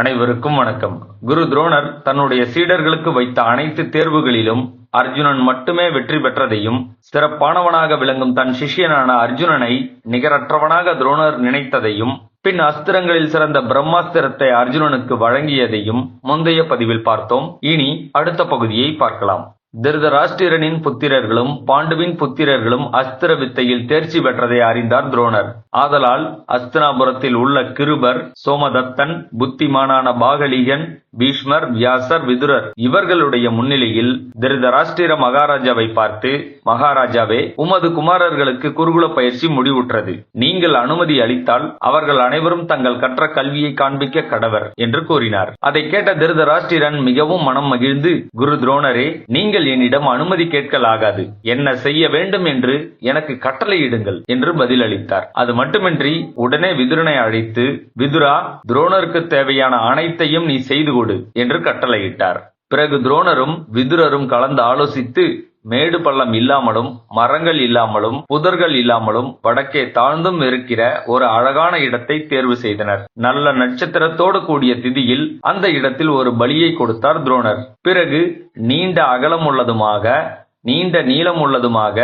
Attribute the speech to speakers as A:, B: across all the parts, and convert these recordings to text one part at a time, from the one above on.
A: அனைவருக்கும் வணக்கம். குரு துரோணர் தன்னுடைய சீடர்களுக்கு வைத்த அனைத்து தேர்வுகளிலும் அர்ஜுனன் மட்டுமே வெற்றி பெற்றதையும் சிறப்பானவனாக விளங்கும் தன் சிஷ்யனான அர்ஜுனனை நிகரற்றவனாக துரோணர் நினைத்ததையும் பின் அஸ்திரங்களில் சிறந்த பிரம்மாஸ்திரத்தை அர்ஜுனனுக்கு வழங்கியதையும் முந்தைய பதிவில் பார்த்தோம். இனி அடுத்த பகுதியை பார்க்கலாம். திருதராஷ்டிரனின் புத்திரர்களும் பாண்டுவின் புத்திரர்களும் அஸ்திர வித்தையில் தேர்ச்சி பெற்றதை அறிந்தார் துரோணர். ஆதலால் அஸ்தினாபுரத்தில் உள்ள கிருபர் சோமதத்தன் புத்திமானான பாகலிகன் பீஷ்மர் வியாசர் விதுரர் இவர்களுடைய முன்னிலையில் திருதராஷ்டிர மகாராஜாவை பார்த்து மகாராஜாவே உமது குமாரர்களுக்கு குருகுல பயிற்சி முடிவுற்றது. நீங்கள் அனுமதி அளித்தால் அவர்கள் அனைவரும் தங்கள் கற்ற கல்வியை காண்பிக்க கடவர் என்று கூறினார். அதை கேட்ட திருதராஷ்டிரன் மிகவும் மனம் மகிழ்ந்து குரு துரோணரே நீங்கள் என்னிடம் அனுமதி கேட்கலாகாது என்ன செய்ய வேண்டும் என்று எனக்கு கட்டளையிடுங்கள் என்று பதிலளித்தார். அது மட்டுமின்றி உடனே விதுரனை அழைத்து விதுரா துரோணருக்கு தேவையான அனைத்தையும் நீ செய்து கொடு என்று கட்டளையிட்டார். பிறகு துரோணரும் விதுரரும் கலந்து ஆலோசித்து மேடு பள்ளம் இல்லாமலும் மரங்கள் இல்லாமலும் புதர்கள் இல்லாமலும் வடக்கே தாழ்ந்தும் இருக்கிற ஒரு அழகான இடத்தை தேர்வு செய்தனர். நல்ல நட்சத்திரத்தோடு கூடிய திதியில் அந்த இடத்தில் ஒரு பலியை கொடுத்தார் துரோணர். பிறகு நீண்ட அகலம் உள்ளதுமாக நீண்ட நீளம் உள்ளதுமாக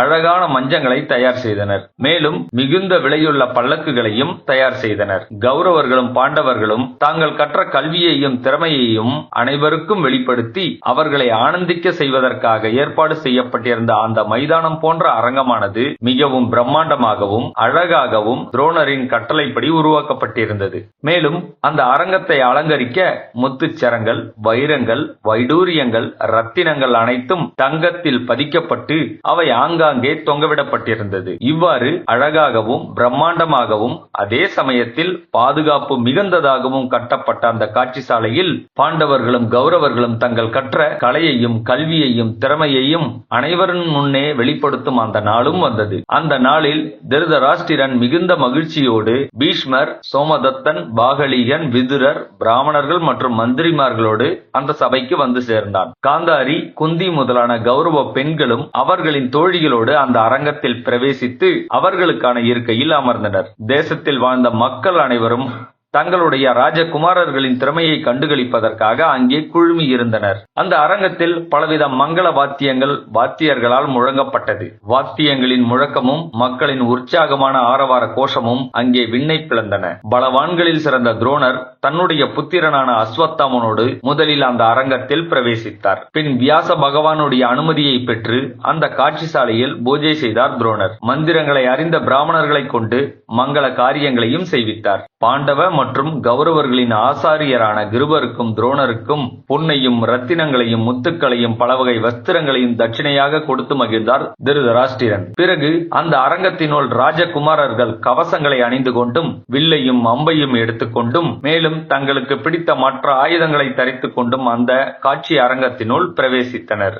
A: அழகான மஞ்சங்களை தயார் செய்தனர். மேலும் மிகுந்த விலையுள்ள பல்லக்குகளையும் தயார் செய்தனர். கௌரவர்களும் பாண்டவர்களும் தாங்கள் கற்ற கல்வியையும் திறமையையும் அனைவருக்கும் வெளிப்படுத்தி அவர்களை ஆனந்திக்க செய்வதற்காக ஏற்பாடு செய்யப்பட்டிருந்த அந்த மைதானம் போன்ற அரங்கமானது மிகவும் பிரம்மாண்டமாகவும் அழகாகவும் துரோணரின் கட்டளைப்படி உருவாக்கப்பட்டிருந்தது. மேலும் அந்த அரங்கத்தை அலங்கரிக்க முத்துச்சரங்கள் வைரங்கள் வைடூரியங்கள் ரத்தினங்கள் அனைத்தும் தங்கத்தில் பதிக்கப்பட்டு அவை ஆங்க ஆங்காங்கே தொங்கவிடப்பட்டிருந்தது. இவ்வாறு அழகாகவும் பிரம்மாண்டமாகவும் அதே சமயத்தில் பாதுகாப்பு மிகுந்ததாகவும் கட்டப்பட்ட அந்த காட்சி சாலையில் பாண்டவர்களும் கௌரவர்களும் தங்கள் கற்ற கலையையும் கல்வியையும் திறமையையும் அனைவரின் முன்னே வெளிப்படுத்தும் அந்த நாளும் வந்தது. அந்த நாளில் திருதராஷ்டிரன் மிகுந்த மகிழ்ச்சியோடு பீஷ்மர் சோமதத்தன் பாகலிகன் விதுரர் பிராமணர்கள் மற்றும் மந்திரிமார்களோடு அந்த சபைக்கு வந்து சேர்ந்தான். காந்தாரி குந்தி முதலான கௌரவ பெண்களும் அவர்களின் தோழிகள் தோழிகளோடு அந்த அரங்கத்தில் பிரவேசித்து அவர்களுக்கான இருக்கையில் அமர்ந்தனர். தேசத்தில் வாழ்ந்த மக்கள் அனைவரும் தங்களுடைய ராஜகுமாரர்களின் திறமையை கண்டுகளிப்பதற்காக அங்கே குழுமி இருந்தனர். அந்த அரங்கத்தில் பலவித மங்கள வாத்தியங்கள் வாத்தியர்களால் முழங்கப்பட்டது. வாத்தியங்களின் முழக்கமும் மக்களின் உற்சாகமான ஆரவார கோஷமும் அங்கே விண்ணை பிளந்தன. பலவான்களில் சிறந்த துரோணர் தன்னுடைய புத்திரனான அஸ்வத்தாமனோடு முதலில் அந்த அரங்கத்தில் பிரவேசித்தார். பின் வியாச பகவானுடைய அனுமதியை பெற்று அந்த காட்சி சாலையில் பூஜை செய்தார் துரோணர். மந்திரங்களை அறிந்த பிராமணர்களை கொண்டு மங்கள காரியங்களையும் செய்வித்தார். பாண்டவ மற்றும் கௌரவர்களின் ஆசாரியரான கிருபருக்கும் துரோணருக்கும் பொன்னையும் ரத்தினங்களையும் முத்துக்களையும் பலவகை வஸ்திரங்களையும் தட்சிணையாக கொடுத்து மகிழ்ந்தார் திருதராஷ்டிரன். பிறகு அந்த அரங்கத்தினுள் ராஜகுமாரர்கள் கவசங்களை அணிந்து கொண்டும் வில்லையும் அம்பையும் எடுத்துக்கொண்டும் மேலும் தங்களுக்கு பிடித்த மற்ற ஆயுதங்களை தரித்துக் கொண்டும் அந்த காட்சி அரங்கத்தினுள் பிரவேசித்தனர்.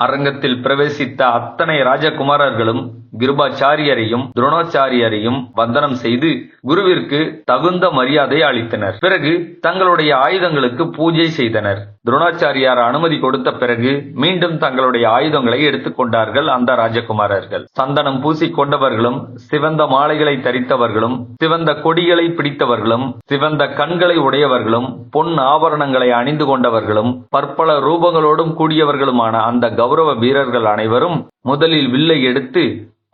A: அரங்கத்தில் பிரவேசித்த அத்தனை ராஜகுமாரர்களும் கிருபாச்சாரியரையும் துரோணாச்சாரியரையும் வந்தனம் செய்து குருவிற்கு தகுந்த மரியாதை அளித்தனர். பிறகு தங்களுடைய ஆயுதங்களுக்கு பூஜை செய்தனர். துரோணாச்சாரியார் அனுமதி கொடுத்த பிறகு மீண்டும் தங்களுடைய ஆயுதங்களை எடுத்துக்கொண்டார்கள் அந்த ராஜகுமாரர்கள். சந்தனம் பூசிக்கொண்டவர்களும் சிவந்த மாலைகளை தரித்தவர்களும் சிவந்த கொடிகளை பிடித்தவர்களும் சிவந்த கண்களை உடையவர்களும் பொன் ஆபரணங்களை அணிந்து கொண்டவர்களும் பற்பல ரூபங்களோடும் கூடியவர்களுமான அந்த கௌரவ வீரர்கள் அனைவரும் முதலில் வில்லை எடுத்து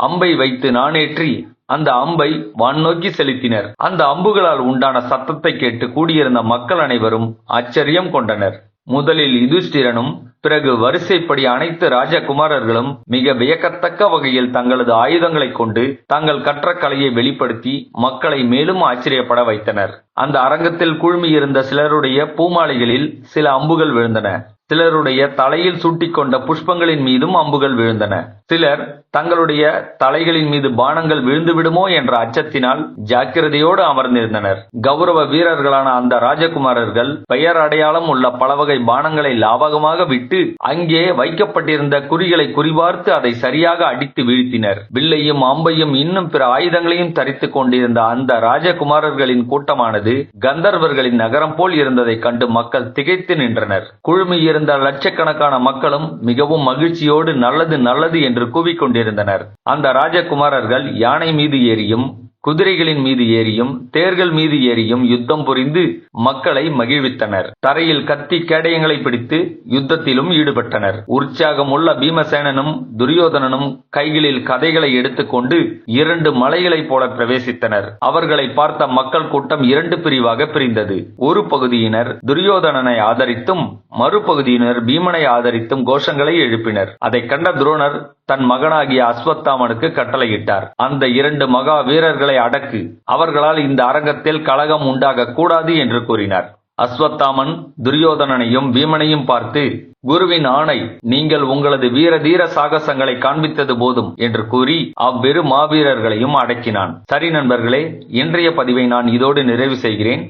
A: அம்பை வைத்து நாணேற்றி அந்த அம்பை வான் நோக்கி செலுத்தினர். அந்த அம்புகளால் உண்டான சத்தத்தை கேட்டு கூடியிருந்த மக்கள் அனைவரும் ஆச்சரியம் கொண்டனர். முதலில் யுதிஷ்டிரனும் பிறகு வரிசைப்படி அனைத்து ராஜகுமாரர்களும் மிக வியக்கத்தக்க வகையில் தங்களது ஆயுதங்களைக் கொண்டு தாங்கள் கற்ற கலையை வெளிப்படுத்தி மக்களை மேலும் ஆச்சரியப்பட வைத்தனர். அந்த அரங்கத்தில் குழுமியிருந்த சிலருடைய பூமாலைகளில் சில அம்புகள் விழுந்தன. சிலருடைய தலையில் சூட்டிக்கொண்ட புஷ்பங்களின் மீதும் அம்புகள் விழுந்தன. சிலர் தங்களுடைய தலைகளின் மீது பானங்கள் விழுந்துவிடுமோ என்ற அச்சத்தினால் ஜாக்கிரதையோடு அமர்ந்திருந்தனர். கௌரவ வீரர்களான அந்த ராஜகுமாரர்கள் பெயர் அடையாளம் உள்ள பலவகை பானங்களை லாவகமாக விட்டு அங்கே வைக்கப்பட்டிருந்த குறிகளை குறிபார்த்து அதை சரியாக அடித்து வீழ்த்தினர். வில்லையும் அம்பையும் இன்னும் பிற ஆயுதங்களையும் தரித்துக் கொண்டிருந்த அந்த ராஜகுமாரர்களின் கூட்டமானது கந்தர்வர்களின் நகரம் போல் இருந்ததைக் கண்டு மக்கள் திகைத்து நின்றனர். குழுமியிருந்த லட்சக்கணக்கான மக்களும் மிகவும் மகிழ்ச்சியோடு நல்லது நல்லது என்று கூவிக்கொண்டிருந்தனர். அந்த ராஜகுமாரர்கள் யானை மீது ஏறியும் குதிரைகளின் மீது ஏறியும் தேர்கள் மீது ஏறியும் யுத்தம் புரிந்து மக்களை மகிழ்வித்தனர். தரையில் கத்தி கேடயங்களை பிடித்து யுத்தத்திலும் ஈடுபட்டனர். உற்சாகமுள்ள பீமசேனனும் துரியோதனனும் கைகளில் கதைகளை எடுத்துக்கொண்டு இரண்டு மலைகளைப் போல பிரவேசித்தனர். அவர்களை பார்த்த மக்கள் கூட்டம் இரண்டு பிரிவாக பிரிந்தது. ஒரு பகுதியினர் துரியோதனனை ஆதரித்தும் மறுபகுதியினர் பீமனை ஆதரித்தும் கோஷங்களை எழுப்பினர். அதைக் கண்ட துரோணர் தன் மகனாகிய அஸ்வத்தாமனுக்கு கட்டளையிட்டார். அந்த இரண்டு மகா வீரர்களை அடக்கு அவர்களால் இந்த அரங்கத்தில் கலகம் உண்டாக கூடாது என்று கூறினார். அஸ்வத்தாமன் துரியோதனனையும் பீமனையும் பார்த்து குருவின் ஆணை நீங்கள் உங்களது வீர தீர சாகசங்களை காண்பித்தது போதும் என்று கூறி அவ்விரு மாவீரர்களையும் அடக்கினான். சரி நண்பர்களே இன்றைய பதிவை நான் இதோடு நிறைவு செய்கிறேன்.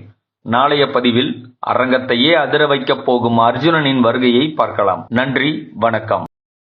A: நாளைய பதிவில் அரங்கத்தையே அதிர வைக்கப் போகும் அர்ஜுனனின் வருகையை பார்க்கலாம். நன்றி வணக்கம்.